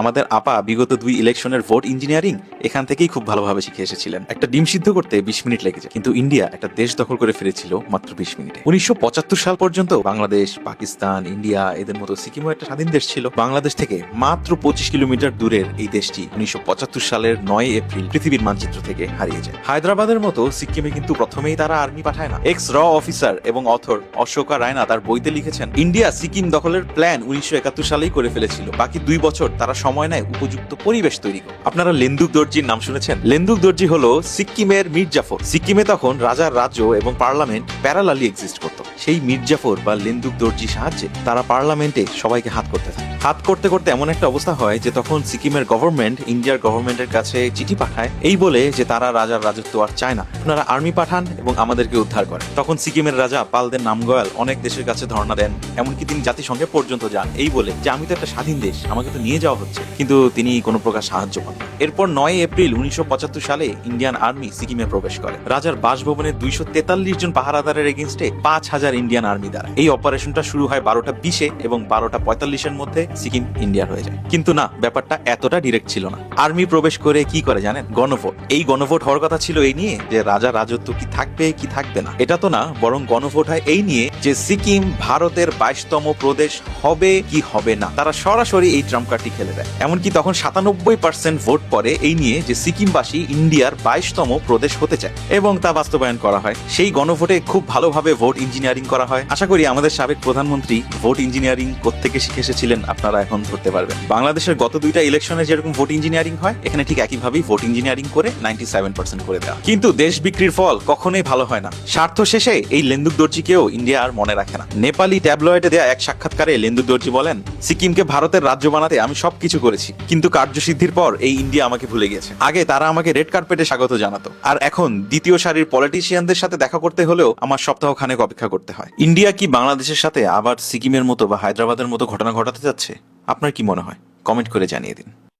আমাদের আপা বিগত দুই ইলেকশনের ভোট ইঞ্জিনিয়ারিং এখান থেকেই খুব ভালোভাবে শিখে এসেছিলেন। একটা ডিম সিদ্ধ করতে বিশ মিনিট লেগে যায়। কিন্তু ইন্ডিয়া একটা দেশ দখল করে ফিরেছিল মাত্র বিশ মিনিটে। উনিশশো পঁচাত্তর সাল পর্যন্ত বাংলাদেশ, পাকিস্তান, ইন্ডিয়া, এদের মতো সিকিমও একটা স্বাধীন দেশ ছিল। বাংলাদেশ থেকে মাত্র পঁচিশ কিলোমিটার দূরের এই দেশটি উনিশশো পঁচাত্তর সালের নয় এপ্রিল পৃথিবীর মানচিত্র থেকে হারিয়ে যায়। হায়দ্রাবাদের মতো সিকিমে কিন্তু প্রথমেই তারা আর্মি পাঠায় না। এক্স র অফিসার এবং অথর অশোকা রায়না তার বইতে লিখেছেন, ইন্ডিয়া সিকিম দখলের প্ল্যান উনিশশো একাত্তর সালেই করে ফেলেছিল। বাকি দুই বছর তারা সময় নেয় উপযুক্ত পরিবেশ তৈরি করে আপনারা লেন্দুক দর্জির নাম শুনেছেন? লেন্দুক দর্জি হলো সিকিমের মির্জাফর সিকিমে তখন রাজার রাজ্য এবং পার্লামেন্ট প্যারালালি এক্সিস্ট করত। সেই মির্জাফর বা লেন্দুক দর্জির সাহায্যে তারা পার্লামেন্টে সবাইকে হাত করতে থাকে। হাত করতে করতে এমন একটা অবস্থা হয় যে তখন সিকিমের গভর্নমেন্ট ইন্ডিয়ার গভর্নমেন্টের কাছে চিঠি পাঠায়, এই বলে যে তারা রাজার রাজত্ব আর চায় না। আপনারা আর্মি পাঠান এবং আমাদেরকে উদ্ধার করে তখন সিকিমের রাজা পালদের নামগয়াল অনেক দেশের কাছে ধর্ণা দেন, এমনকি তিনি জাতিসংঘে পর্যন্ত যান। এই বলে যে, আমি তো একটা স্বাধীন দেশ, আমাকে তো নিয়ে যাওয়া হচ্ছে। কিন্তু তিনি কোনো প্রকার সাহায্য পান এরপর নয় এপ্রিল উনিশশো পঁচাত্তর সালে ইন্ডিয়ান আর্মি সিকিমে প্রবেশ করে। রাজার বাসভবনে দুইশো তেতাল্লিশ জন পাহারাদারের এগেনস্টে পাঁচ হাজার ইন্ডিয়ান আর্মি দ্বারা। এই অপারেশনটা শুরু হয় বারোটা বিশে এবং বারোটা পঁয়তাল্লিশের মধ্যে সিকিম ইন্ডিয়ার হয়ে যায়। কিন্তু না, ব্যাপারটা এতটা ডিরেক্ট ছিল না। আর্মি প্রবেশ করে কি করে জানেন? গণভোট। এই গণভোট হওয়ার কথা ছিল এই নিয়ে যে রাজা রাজত্ব কি থাকবে কি থাকবে না। এটা তো না, বরং গণভোট হয় এই নিয়ে যে সিকিম ভারতের বাইশতম প্রদেশ হবে কি হবে না। তারা সরাসরি এই ট্রাম্প কার্ডটি খেলে দেয়। এমনকি তখন সাতানব্বই পার্সেন্ট ভোট পড়ে এই নিয়ে যে সিকিমবাসী ইন্ডিয়ার বাইশতম প্রদেশ হতে চায়। এবং তা বাস্তবায়ন করা হয়। সেই গণভোটে খুব ভালোভাবে ভোট ইঞ্জিনিয়ারিং করা হয়। আশা করি আমাদের সাবেক প্রধানমন্ত্রী ভোট ইঞ্জিনিয়ারিং কোত্থেকে শিখে এসেছিলেন আপনারা এখন ধরতে পারবেন। বাংলাদেশের গত দুইটা ইলেকশনে যেরকম ভোট ইঞ্জিনিয়ারিং হয়, এখানে ঠিক একইভাবেই ভোট ইঞ্জিনিয়ারিং করে নাইনটি করে দেওয়া। কিন্তু দেশ বিক্রির ফল কখনোই ভালো হয় না। স্বার্থ শেষে এই লেন্দুক দর্জিকেও ইন্ডিয়া আর মনে রাখে না। নেপালি ট্যাবলয়েডে দেয়া এক সাক্ষাৎকারে লেন্দুক দর্জি বলেন, সিকিমকে ভারতের রাজ্য বানাতে আমি সবকিছু করেছি, কিন্তু কার্যসিদ্ধির পর এই ইন্ডিয়া আমাকে ভুলে গেছে আগে তারা আমাকে রেড কার্পেটে স্বাগত জানাতো। আর এখন দ্বিতীয় সারির পলিটিশিয়ানদের সাথে দেখা করতে হলেও আমার সপ্তাহখানেক অপেক্ষা অপেক্ষা করতে হয়। ইন্ডিয়া কি বাংলাদেশের সাথে আবার সিকিমের মতো বা হায়দ্রাবাদের মতো ঘটনা ঘটাতে যাচ্ছে? আপনার কি মনে হয়? কমেন্ট করে জানিয়ে দিন।